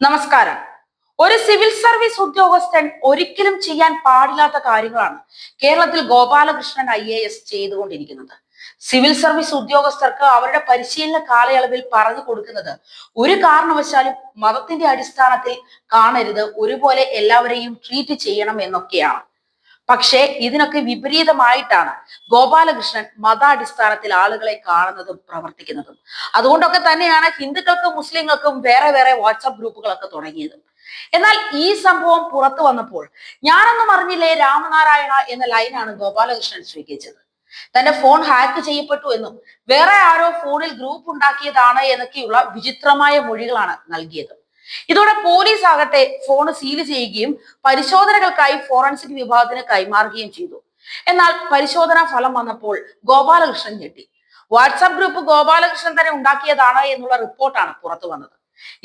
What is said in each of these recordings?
നമസ്കാരം. ഒരു civil service ഉദ്യോഗസ്ഥൻ ഒരിക്കലും ചെയ്യാൻ പാടില്ലാത്ത കാര്യങ്ങളാണ് കേരളത്തിൽ ഗോപാലകൃഷ്ണൻ ഐ എ എസ് ചെയ്തുകൊണ്ടിരിക്കുന്നത്. സിവിൽ സർവീസ് ഉദ്യോഗസ്ഥർക്ക് അവരുടെ പരിശീലന കാലയളവിൽ പറഞ്ഞു കൊടുക്കുന്നത് ഒരു കാരണവശാലും മതത്തിന്റെ അടിസ്ഥാനത്തിൽ കാണരുത് ഒരുപോലെ എല്ലാവരെയും ട്രീറ്റ് ചെയ്യണം എന്നൊക്കെയാണ്. പക്ഷേ ഇതിനൊക്കെ വിപരീതമായിട്ടാണ് ഗോപാലകൃഷ്ണൻ മതാടിസ്ഥാനത്തിൽ ആളുകളെ കാണുന്നതും പ്രവർത്തിക്കുന്നതും. അതുകൊണ്ടൊക്കെ തന്നെയാണ് ഹിന്ദുക്കൾക്കും മുസ്ലിങ്ങൾക്കും വേറെ വേറെ വാട്സപ്പ് ഗ്രൂപ്പുകളൊക്കെ തുടങ്ങിയത്. എന്നാൽ ഈ സംഭവം പുറത്തു വന്നപ്പോൾ ഞാനൊന്നും അറിഞ്ഞില്ലേ രാമനാരായണ എന്ന ലൈനാണ് ഗോപാലകൃഷ്ണൻ സ്വീകരിച്ചത്. തന്റെ ഫോൺ ഹാക്ക് ചെയ്യപ്പെട്ടു എന്നും വേറെ ആരോ ഫോണിൽ ഗ്രൂപ്പ് ഉണ്ടാക്കിയതാണ് എന്നൊക്കെയുള്ള വിചിത്രമായ മൊഴികളാണ് നൽകിയത്. ഇതോടെ പോലീസ് ആകട്ടെ ഫോൺ സീൽ ചെയ്യുകയും പരിശോധനകൾക്കായി ഫോറൻസിക് വിഭാഗത്തിന് കൈമാറുകയും ചെയ്തു. എന്നാൽ പരിശോധനാ ഫലം വന്നപ്പോൾ ഗോപാലകൃഷ്ണൻ ഞെട്ടി. വാട്സാപ്പ് ഗ്രൂപ്പ് ഗോപാലകൃഷ്ണൻ തന്നെ ഉണ്ടാക്കിയതാണ് എന്നുള്ള റിപ്പോർട്ടാണ് പുറത്തു വന്നത്.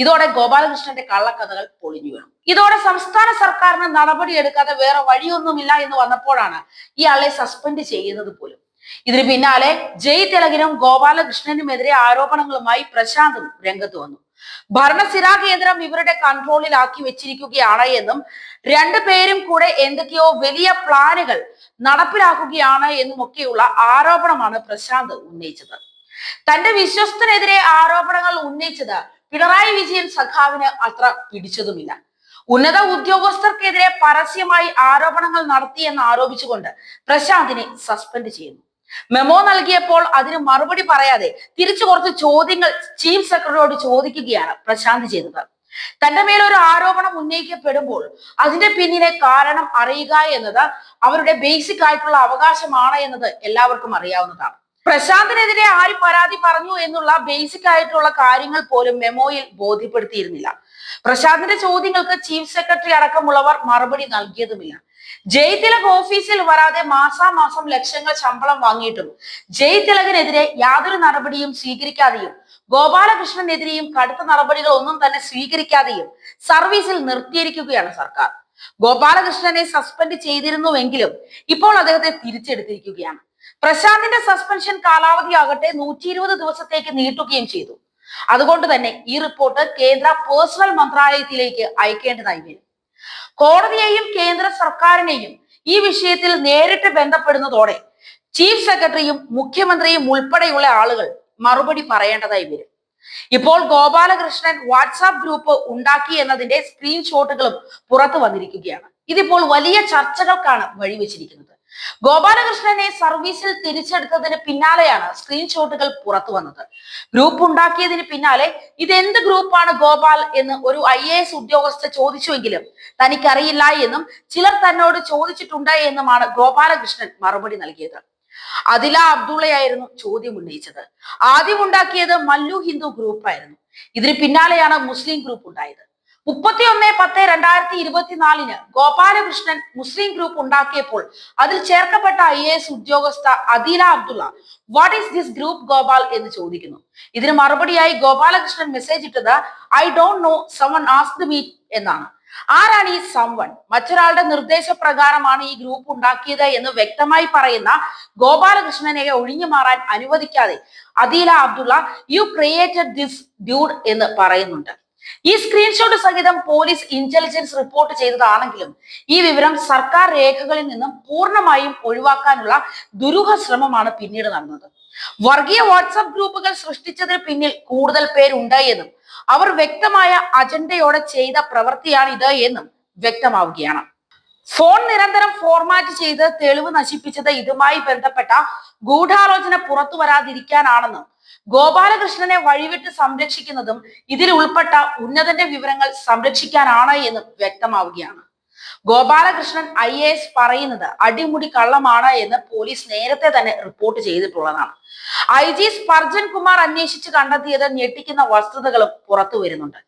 ഇതോടെ ഗോപാലകൃഷ്ണന്റെ കള്ളക്കഥകൾ പൊളിഞ്ഞു വീണു. ഇതോടെ സംസ്ഥാന സർക്കാരിന് നടപടിയെടുക്കാതെ വേറെ വഴിയൊന്നുമില്ല എന്ന് വന്നപ്പോഴാണ് ഇയാളെ സസ്പെൻഡ് ചെയ്യുന്നത് പോലും. ഇതിന് പിന്നാലെ ജയ് തിലകിനും ഗോപാലകൃഷ്ണനുമെതിരെ ആരോപണങ്ങളുമായി പ്രശാന്തും രംഗത്ത് വന്നു. ഭരണസിരാ കേന്ദ്രം ഇവരുടെ കൺട്രോളിലാക്കി വെച്ചിരിക്കുകയാണ് എന്നും രണ്ടു പേരും കൂടെ എന്തൊക്കെയോ വലിയ പ്ലാനുകൾ നടപ്പിലാക്കുകയാണ് എന്നും ഒക്കെയുള്ള ആരോപണമാണ് പ്രശാന്ത് ഉന്നയിച്ചത്. തന്റെ വിശ്വസ്തനെതിരെ ആരോപണങ്ങൾ ഉന്നയിച്ചത് പിണറായി വിജയൻ സഖാവിന് അത്ര പിടിച്ചതുമില്ല. ഉന്നത ഉദ്യോഗസ്ഥർക്കെതിരെ പരസ്യമായി ആരോപണങ്ങൾ നടത്തിയെന്ന് ആരോപിച്ചുകൊണ്ട് പ്രശാന്തിനെ സസ്പെൻഡ് ചെയ്യുന്നു. മെമ്മോ നൽകിയപ്പോൾ അതിന് മറുപടി പറയാതെ തിരിച്ചു കുറച്ച് ചോദ്യങ്ങൾ ചീഫ് സെക്രട്ടറിയോട് ചോദിക്കുകയാണ് പ്രശാന്ത് ചെയ്തത്. തന്റെ ഒരു ആരോപണം ഉന്നയിക്കപ്പെടുമ്പോൾ അതിന്റെ പിന്നിലെ കാരണം അറിയുക എന്നത് അവരുടെ ബേസിക് ആയിട്ടുള്ള അവകാശമാണ് എന്നത് എല്ലാവർക്കും അറിയാവുന്നതാണ്. പ്രശാന്തിനെതിരെ ആര് പരാതി പറഞ്ഞു എന്നുള്ള ബേസിക് ആയിട്ടുള്ള കാര്യങ്ങൾ പോലും മെമ്മോയിൽ ബോധ്യപ്പെടുത്തിയിരുന്നില്ല. പ്രശാന്തിന്റെ ചോദ്യങ്ങൾക്ക് ചീഫ് സെക്രട്ടറി അടക്കമുള്ളവർ മറുപടി നൽകിയതുമില്ല. ജയ് തിലക് ഓഫീസിൽ വരാതെ മാസാമാസം ലക്ഷങ്ങൾ ശമ്പളം വാങ്ങിയിട്ടും ജയ് തിലകിനെതിരെ യാതൊരു നടപടിയും സ്വീകരിക്കാതെയും ഗോപാലകൃഷ്ണനെതിരെയും കടുത്ത നടപടികൾ ഒന്നും തന്നെ സ്വീകരിക്കാതെയും സർവീസിൽ നിർത്തിയിരിക്കുകയാണ് സർക്കാർ. ഗോപാലകൃഷ്ണനെ സസ്പെൻഡ് ചെയ്തിരുന്നുവെങ്കിലും ഇപ്പോൾ അദ്ദേഹത്തെ തിരിച്ചെടുത്തിരിക്കുകയാണ്. പ്രശാന്തിന്റെ സസ്പെൻഷൻ കാലാവധി ആകട്ടെ നൂറ്റി ഇരുപത് ദിവസത്തേക്ക് നീട്ടുകയും ചെയ്തു. അതുകൊണ്ട് തന്നെ ഈ റിപ്പോർട്ട് കേന്ദ്ര പേഴ്സണൽ മന്ത്രാലയത്തിലേക്ക് അയക്കേണ്ടതായി വരും. കോടതിയെയും കേന്ദ്ര സർക്കാരിനെയും ഈ വിഷയത്തിൽ നേരിട്ട് ബന്ധപ്പെടുന്നതോടെ ചീഫ് സെക്രട്ടറിയും മുഖ്യമന്ത്രിയും ഉൾപ്പെടെയുള്ള ആളുകൾ മറുപടി പറയേണ്ടതായി വരും. ഇപ്പോൾ ഗോപാലകൃഷ്ണൻ വാട്സാപ്പ് ഗ്രൂപ്പ് ഉണ്ടാക്കി എന്നതിന്റെ സ്ക്രീൻഷോട്ടുകളും പുറത്തു വന്നിരിക്കുകയാണ്. ഇതിപ്പോൾ വലിയ ചർച്ചകൾക്കാണ് വഴിവെച്ചിരിക്കുന്നത്. ഗോപാലകൃഷ്ണനെ സർവീസിൽ തിരിച്ചെടുത്തതിന് പിന്നാലെയാണ് സ്ക്രീൻഷോട്ടുകൾ പുറത്തു വന്നത്. ഗ്രൂപ്പ് ഉണ്ടാക്കിയതിന് പിന്നാലെ ഇതെന്ത് ഗ്രൂപ്പാണ് ഗോപാൽ എന്ന് ഒരു ഐ എ എസ് ഉദ്യോഗസ്ഥ ചോദിച്ചുവെങ്കിലും തനിക്കറിയില്ല എന്നും ചിലർ തന്നോട് ചോദിച്ചിട്ടുണ്ട് എന്നുമാണ് ഗോപാലകൃഷ്ണൻ മറുപടി നൽകിയത്. അതില അബ്ദുള്ളയായിരുന്നു ചോദ്യം ഉന്നയിച്ചത്. ആദ്യം ഉണ്ടാക്കിയത് മല്ലു ഹിന്ദു ഗ്രൂപ്പായിരുന്നു ഇതിന് പിന്നാലെയാണ് മുസ്ലിം ഗ്രൂപ്പ് ഉണ്ടായത്. മുപ്പത്തി ഒന്ന് പത്ത് രണ്ടായിരത്തി ഇരുപത്തിനാലിന് ഗോപാലകൃഷ്ണൻ മുസ്ലിം ഗ്രൂപ്പ് ഉണ്ടാക്കിയപ്പോൾ അതിൽ ചേർക്കപ്പെട്ട ഐ എ എസ് ഉദ്യോഗസ്ഥ Adeela Abdulla what is this group Gopal? എന്ന് ചോദിക്കുന്നു. ഇതിന് മറുപടിയായി ഗോപാലകൃഷ്ണൻ മെസ്സേജ് ഇട്ടത് I don't know someone ask me എന്നാണ്. ആരാണ് ഈ സംവൺ മറ്റൊരാളുടെ നിർദ്ദേശപ്രകാരമാണ് ഈ ഗ്രൂപ്പ് ഉണ്ടാക്കിയത് എന്ന് വ്യക്തമായി പറയുന്ന ഗോപാലകൃഷ്ണനെ ഒഴിഞ്ഞു മാറാൻ അനുവദിക്കാതെ Adeela Abdulla you created this dude എന്ന് പറയുന്നുണ്ട്. ഈ സ്ക്രീൻഷോട്ട് സഹിതം പോലീസ് ഇന്റലിജൻസ് റിപ്പോർട്ട് ചെയ്തതാണെങ്കിലും ഈ വിവരം സർക്കാർ രേഖകളിൽ നിന്നും പൂർണമായും ഒഴിവാക്കാനുള്ള ദുരൂഹ ശ്രമമാണ് പിന്നീട് നടന്നത്. വർഗീയ വാട്സപ്പ് ഗ്രൂപ്പുകൾ സൃഷ്ടിച്ചതിന് പിന്നിൽ കൂടുതൽ പേരുണ്ട് എന്നും അവർ വ്യക്തമായ അജണ്ടയോടെ ചെയ്ത പ്രവൃത്തിയാണ് ഇത് എന്നും വ്യക്തമാവുകയാണ്. ഫോൺ നിരന്തരം ഫോർമാറ്റ് ചെയ്ത് തെളിവ് നശിപ്പിച്ചത് ഇതുമായി ബന്ധപ്പെട്ട ഗൂഢാലോചന പുറത്തു വരാതിരിക്കാനാണെന്നും ഗോപാലകൃഷ്ണനെ വഴിവിട്ട് സംരക്ഷിക്കുന്നതും ഇതിൽ ഉൾപ്പെട്ട ഉന്നതന്റെ വിവരങ്ങൾ സംരക്ഷിക്കാനാണ് എന്ന് വ്യക്തമാവുകയാണ്. ഗോപാലകൃഷ്ണൻ ഐ എ എസ് പറയുന്നത് അടിമുടി കള്ളമാണ് എന്ന് പോലീസ് നേരത്തെ തന്നെ റിപ്പോർട്ട് ചെയ്തിട്ടുള്ളതാണ്. ഐ ജി സ്പർജൻ കുമാർ അന്വേഷിച്ച് കണ്ടെത്തിയത് ഞെട്ടിക്കുന്ന വസ്തുതകളും പുറത്തു വരുന്നുണ്ട്.